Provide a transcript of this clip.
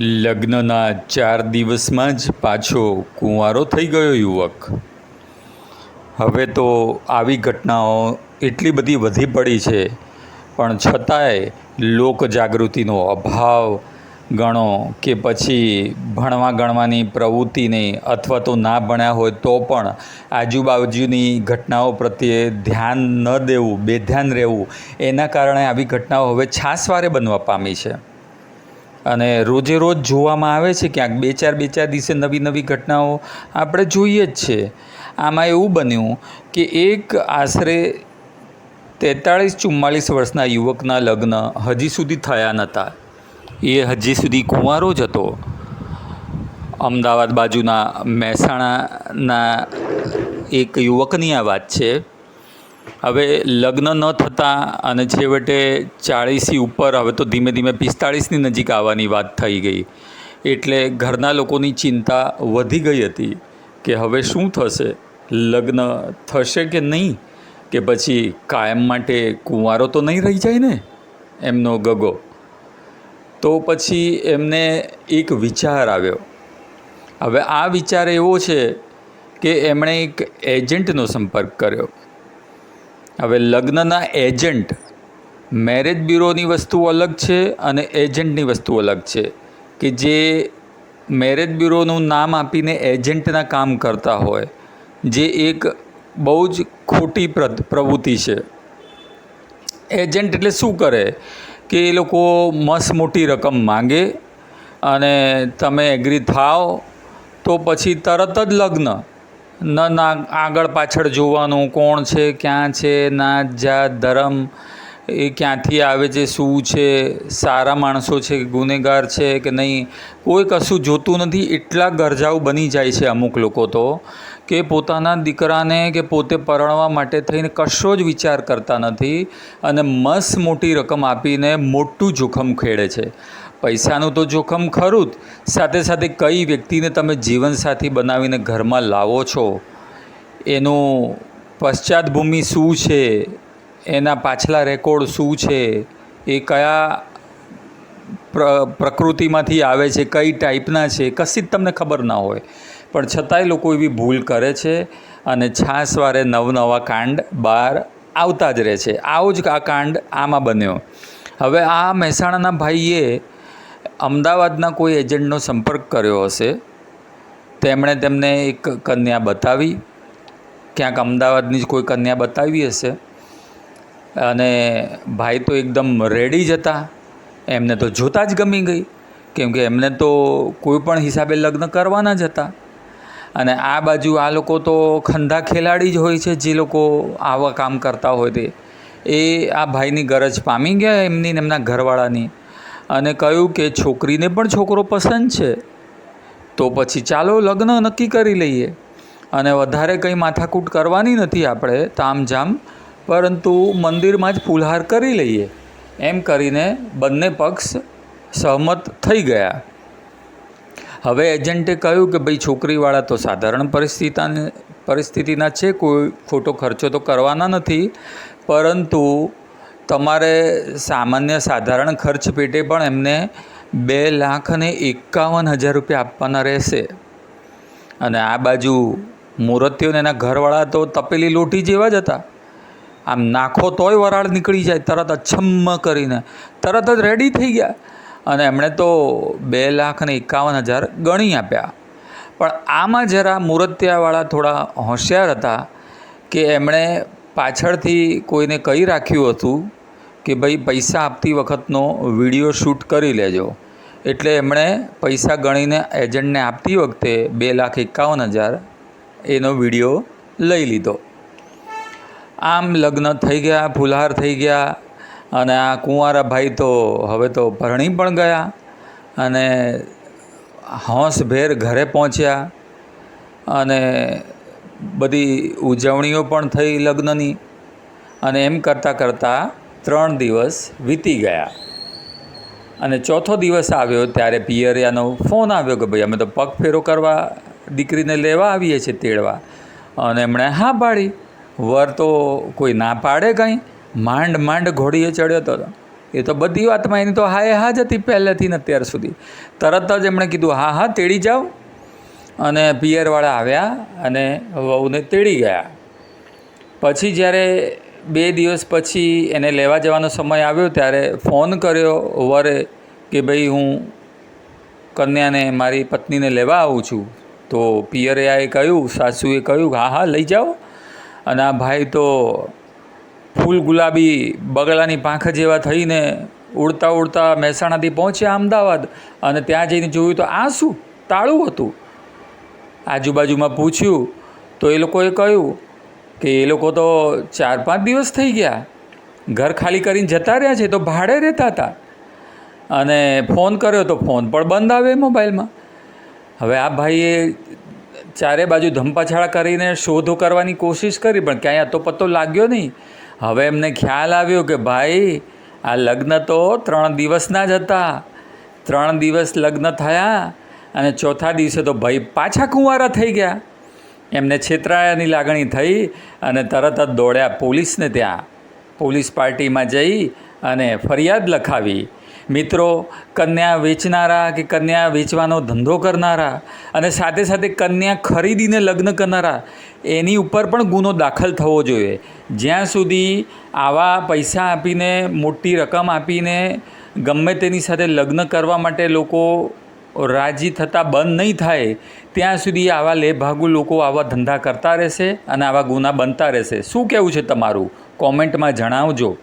લગ્નના ચાર દિવસમાં જ પાછો કુંવારો થઈ ગયો યુવક. હવે તો આવી ઘટનાઓ એટલી બધી વધી પડી છે, પણ છતાંય લોકજાગૃતિનો અભાવ, ગણો કે પછી ભણવા ગણવાની પ્રવૃત્તિને અથવા તો ના ભણ્યા હોય તો પણ આજુબાજુની ઘટનાઓ પ્રત્યે ધ્યાન ન દેવું, બેધ્યાન રહેવું, એના કારણે આવી ઘટનાઓ હવે છાસવારે બનવા પામી છે. અને રોજે રોજ જોવામાં આવે છે ક્યાંક બે ચાર બે ચાર દિવસે નવી નવી ઘટનાઓ આપણે જોઈએ જ છે. આમાં એવું બન્યું કે એક આશરે તેતાળીસ ચુમ્માલીસ વર્ષના યુવકના લગ્ન હજી સુધી થયા નહોતા. એ હજી સુધી કુંવારો જ હતો. અમદાવાદ બાજુના મહેસાણાના એક યુવકની આ વાત છે. હવે લગ્ન ન થતાં અને છેવટે ચાળીસથી ઉપર, હવે તો ધીમે ધીમે પિસ્તાળીસની નજીક આવવાની વાત થઈ ગઈ. એટલે ઘરના લોકોની ચિંતા વધી ગઈ હતી કે હવે શું થશે? લગ્ન થશે કે નહીં? કે પછી કાયમ માટે કુંવારો તો નહીં રહી જાય ને? એમનો ગગો. તો પછી એમને એક વિચાર આવ્યો. હવે આ વિચાર એવો છે કે એમણે એક એજન્ટનો સંપર્ક કર્યો. હવે લગ્નના એજન્ટ મેરેજ બ્યુરોની વસ્તુ અલગ છે અને એજન્ટની વસ્તુ અલગ છે. કે જે મેરેજ બ્યુરોનું નામ આપીને એજન્ટના કામ કરતા હોય, જે એક બહુ જ ખોટી પ્ર પ્રવૃત્તિ છે. એજન્ટ એટલે શું કરે? કે એ લોકો મસ્ત મોટી રકમ માંગે અને તમે એગ્રી થાવ તો પછી તરત જ લગ્ન ન ના આગળ પાછળ જોવાનું કોણ છે, ક્યાં છે નાત જાત ધર્મ, એ ક્યાંથી આવે છે, શું છે, સારા માણસો છે, ગુનેગાર છે કે નહીં, કોઈ કશું જોતું નથી. એટલા ગરજાઓ બની જાય છે અમુક લોકો તો કે પોતાના દીકરાને કે પોતે પરણવા માટે થઈને કશો જ વિચાર કરતા નથી અને મસ મોટી રકમ આપીને મોટું જોખમ ખેડે છે. પૈસાનું તો જોખમ ખરું જ. સાથે સાથે કઈ વ્યક્તિને તમે જીવનસાથી બનાવીને ઘરમાં લાવો છો? એનું પશ્ચાદભૂમિ શું છે? એના પાછલા રેકોર્ડ શું છે? એ કયા પ્ર, પ્રકૃતિમાંથી આવે છે? કઈ ટાઈપના છે? કશી જ તમને ખબર ના હોય. પણ છતાંય લોકો એવી ભૂલ કરે છે અને છાસવારે નવનવા કાંડ બહાર આવતા જ રહે છે. આવો જ આ કાંડ આમાં બન્યો. હવે આ મહેસાણાના ભાઈએ અમદાવાદના કોઈ એજન્ટનો સંપર્ક કર્યો હશે? તેમણે તેમને એક કન્યા બતાવી. ક્યાંક અમદાવાદની જ કોઈ કન્યા બતાવી હશે. અને ભાઈ તો એકદમ રેડી જ હતા. એમને તો જોતાં જ ગમી ગઈ. કેમ કે એમને તો કોઈ પણ હિસાબે લગ્ન કરવાના જ હતા. અને આ બાજુ આ લોકો તો ખંધા ખેલાડી જ હોય છે, જે લોકો આવા કામ કરતા હોય તે. એ આ ભાઈની ગરજ પામી ગયા એમની ને એમના ઘરવાળાની. અને કહ્યું કે છોકરીને પણ છોકરો પસંદ છે, તો પછી ચાલો લગ્ન નક્કી કરી લઈએ. અને વધારે કંઈ માથાકૂટ કરવાની નથી આપણે, તામઝામ, પરંતુ મંદિરમાં જ ફૂલહાર કરી લઈએ. એમ કરીને બંને પક્ષ સહમત થઈ ગયા. હવે એજન્ટે કહ્યું કે ભાઈ છોકરીવાળા તો સાધારણ પરિસ્થિતિ પરિસ્થિતિના છે, કોઈ ખોટો ખર્ચો તો કરવાના નથી, પરંતુ તમારે સામાન્ય સાધારણ ખર્ચ પેટે પણ એમને બે લાખ અને એકાવન હજાર રૂપિયા આપવાના રહેશે. અને આ બાજુ મૂર્તિઓને એના ઘરવાળા તો તપેલી લોટી જેવા જ હતા. આમ નાખો તોય વરાળ નીકળી જાય, તરત અછમ્મ કરીને, તરત જ રેડી થઈ ગયા. અને એમણે તો બે લાખ અને એકાવન હજાર ગણી આપ્યા. પણ આમાં જરા મૂર્તિયાવાળા થોડા હોશિયાર હતા કે એમણે પાછળથી કોઈને કહી રાખ્યું હતું કે ભાઈ પૈસા આપતી વખતનો વીડિયો શૂટ કરી લેજો. એટલે એમણે પૈસા ગણીને એજન્ટને આપતી વખતે બે લાખ એકાવન હજાર એનો વીડિયો લઈ લીધો. આમ લગ્ન થઈ ગયા, ફુલહાર થઈ ગયા, અને આ કુંવારા ભાઈ તો હવે તો ભરણી પણ ગયા અને હોંશભેર ઘરે પહોંચ્યા અને બધી ઉજવણીઓ પણ થઈ લગ્નની. અને એમ કરતાં કરતાં ત્રણ દિવસ વીતી ગયા. અને ચોથો દિવસ આવ્યો ત્યારે પિયરિયાનો ફોન આવ્યો કે ભાઈ અમે તો પગ ફેરો કરવા દીકરીને લેવા આવીએ છીએ તેડવા. અને એમણે હા પાડી. વર તો કોઈ ના પાડે કંઈ. માંડ માંડ ઘોડીએ ચડ્યો હતો એ તો બધી વાતમાં એની તો હાય હા જ હતી પહેલેથી ને અત્યાર સુધી. તરત જ એમણે કીધું, હા હા, તેડી જાઓ. અને પિયરવાળા આવ્યા અને વહુને તેડી ગયા. પછી જ્યારે બે દિવસ પછી એને લેવા જવાનો સમય આવ્યો ત્યારે ફોન કર્યો વરે કે ભાઈ હું કન્યાને મારી પત્નીને લેવા આવું છું. તો પિયરિયાએ કહ્યું, સાસુએ કહ્યું, હા હા, લઈ જાઓ. અને આ ભાઈ તો ફૂલ ગુલાબી બગલાની પાંખ જેવા થઈને ઉડતા ઉડતા મહેસાણાથી પહોંચ્યા અમદાવાદ. અને ત્યાં જઈને જોયું તો આ શું? તાળું હતું. આજુબાજુમાં પૂછ્યું તો એ લોકોએ કહ્યું કે એ લોકો તો ચાર પાંચ દિવસ થઈ ગયા. ઘર ખાલી કરીને જતા રહ્યા છે તો ભાડે રહેતા હતા. અને ફોન કર્યો તો ફોન પણ બંધ આવે મોબાઈલમાં. હવે આ ભાઈએ ચારે બાજુ ધંપાછાળા કરીને શોધો કરવાની કોશિશ કરી, પણ ક્યાંય અતો પત્તો લાગ્યો નહીં. હવે એમને ખ્યાલ આવ્યો કે ભાઈ, આ લગ્ન તો ત્રણ દિવસના જ હતા. ત્રણ દિવસ લગ્ન થયા અને ચોથા દિવસે તો ભાઈ પાછા કુંવારા થઈ ગયા. એમને છેતરાયાની લાગણી થઈ અને તરત જ દોડ્યા પોલીસને ત્યાં. પોલીસ પાર્ટીમાં જઈ અને ફરિયાદ લખાવી. મિત્રો, કન્યા વેચનારા કે કન્યા વેચવાનો ધંધો કરનારા અને સાથે સાથે કન્યા ખરીદીને લગ્ન કરનારા, એની ઉપર પણ ગુનો દાખલ થવો જોઈએ. જ્યાં સુધી આવા પૈસા આપીને, મોટી રકમ આપીને ગમે તેની સાથે લગ્ન કરવા માટે લોકો રાજી થતાં બંધ નહીં થાય, ત્યાં સુધી આવા લેભાગુ લોકો આવા ધંધા કરતા રહેશે અને આવા ગુના બનતા રહેશે. શું કહેવું છે તમારું? કોમેન્ટમાં જણાવજો.